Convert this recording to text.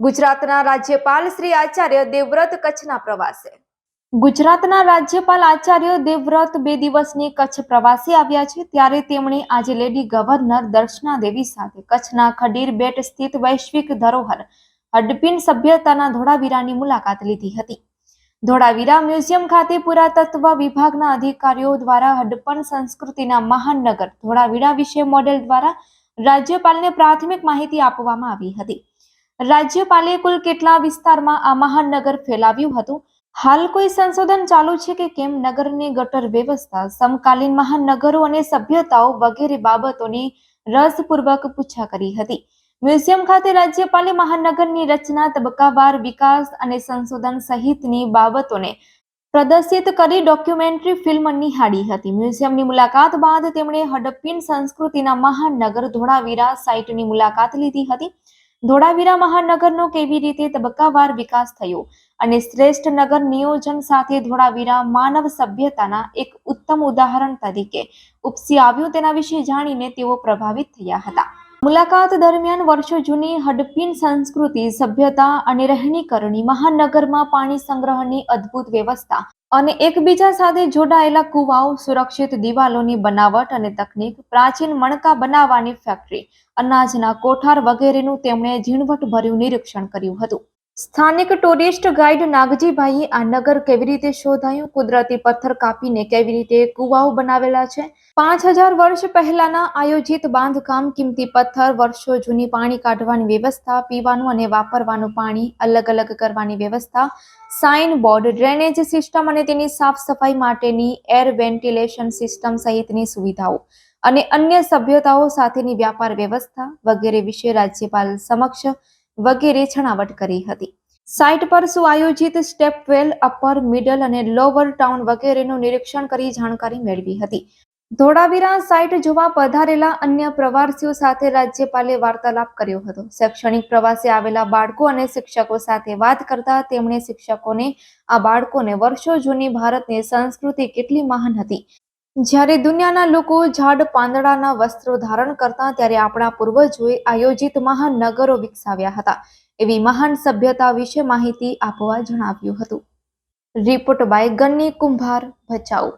ગુજરાતના રાજ્યપાલ શ્રી આચાર્ય દેવવ્રત કચ્છના પ્રવાસે. ગુજરાતના રાજ્યપાલ આચાર્ય દેવવ્રત બે દિવસની કચ્છ પ્રવાસે આવ્યા છે. ત્યારે તેમણે આજે લેડી ગવર્નર દર્શના દેવી સાથે કચ્છના ખડીર બેટ સ્થિત વૈશ્વિક ધરોહર હડપિન સભ્યતાના ધોળાવીરાની મુલાકાત લીધી હતી. ધોળાવીરા મ્યુઝિયમ ખાતે પુરાતત્વ વિભાગના અધિકારીઓ દ્વારા હડપણ સંસ્કૃતિના મહાન નગર ધોળાવીરા વિશે મોડેલ દ્વારા રાજ્યપાલને પ્રાથમિક માહિતી આપવામાં આવી હતી. રાજ્યપાલે કુલ કેટલા વિસ્તારમાં આ મહાનગર ફેલાવ્યું હતું? હાલ કોઈ સંશોધન ચાલુ છે કે કેમ નગરની ગટર વ્યવસ્થા, સમકાલીન મહાનગરો અને સભ્યતાઓ વગેરે બાબતોની રસપૂર્વક પૂછા કરી હતી? મ્યુઝિયમ ખાતે રાજ્યપાલે મહાનગરની રચના, તબક્કાવાર વિકાસ અને સંશોધન સહિતની બાબતોને પ્રદર્શિત કરી ડોક્યુમેન્ટરી ફિલ્મ નિહાળી હતી. મ્યુઝિયમની મુલાકાત બાદ તેમણે હડપ્પીન સંસ્કૃતિના મહાનગર ધોળાવીરા સાઇટની મુલાકાત લીધી હતી. ધોળાવીરા મહાનગરનો કેવી રીતે તબક્કાવાર વિકાસ થયો અને શ્રેષ્ઠ નગર નિયોજન સાથે ધોળાવીરા માનવ સભ્યતાના એક ઉત્તમ ઉદાહરણ તરીકે ઉપસી આવ્યું તેના વિશે જાણીને તેઓ પ્રભાવિત થયા હતા. મુલાકાત દરમિયાન વર્ષો જૂની હડપીન સંસ્કૃતિ, સભ્યતા અને રહેણીકરણી, મહાનગરમાં પાણી સંગ્રહની અદ્ભુત વ્યવસ્થા અને એકબીજા સાથે જોડાયેલા કુવાઓ, સુરક્ષિત દિવાલોની બનાવટ અને તકનીક, પ્રાચીન મણકા બનાવવાની ફેક્ટરી અનાજના કોઠાર વગેરેનું તેમણે ઝીણવટભર્યું નિરીક્ષણ કર્યું હતું. સ્થાનિક ટુરિસ્ટ ગાઈડ નાગજીભાઈએ આ નગર કેવી રીતે શોધાયું? કુદરતી પથ્થર કાપીને કેવી રીતે કુવાઓ બનાવેલા છે? પાંચ હજાર વર્ષ પહેલાના આયોજિત બાંધકામ કિંમતી પથ્થર વર્ષો જૂની પાણી કાઢવાની વ્યવસ્થા, પીવાનું અને વાપરવાનું પાણી અલગ અલગ કરવાની વ્યવસ્થા, સાઇન બોર્ડ, ડ્રેનેજ સિસ્ટમ અને તેની સાફ સફાઈ માટેની એર વેન્ટિલેશન સિસ્ટમ સહિતની સુવિધાઓ અને અન્ય સભ્યતાઓ સાથેની વ્યાપાર વ્યવસ્થા વગેરે વિશે રાજ્યપાલ સમક્ષ વગેરે છણાવટ કરી હતી. સાઇટ પર સુઆયોજિત સ્ટેપવેલ અપર, મિડલ અને લોવર ટાઉન વગેરેનું નિરીક્ષણ કરી જાણકારી મેળવી હતી. ધોળાવીરા સાઇટ જોવા પધારેલા અન્ય પ્રવાસીઓ સાથે રાજ્યપાલે વાર્તાલાપ કર્યો હતો. શૈક્ષણિક પ્રવાસે આવેલા બાળકો અને શિક્ષકો સાથે વાત કરતા તેમણે શિક્ષકોને આ બાળકોને વર્ષો જૂની ભારતની સંસ્કૃતિ કેટલી મહાન હતી. જ્યારે દુનિયાના લોકો ઝાડ પાંદડાના વસ્ત્રો ધારણ કરતા ત્યારે આપણા પૂર્વજોએ આયોજિત મહાન નગરો વિકસાવ્યા હતા. એવી મહાન સભ્યતા વિશે માહિતી આપવા જણાવ્યું હતું. રિપોર્ટ બાય ગન્ની કુંભાર, ભચાઉ.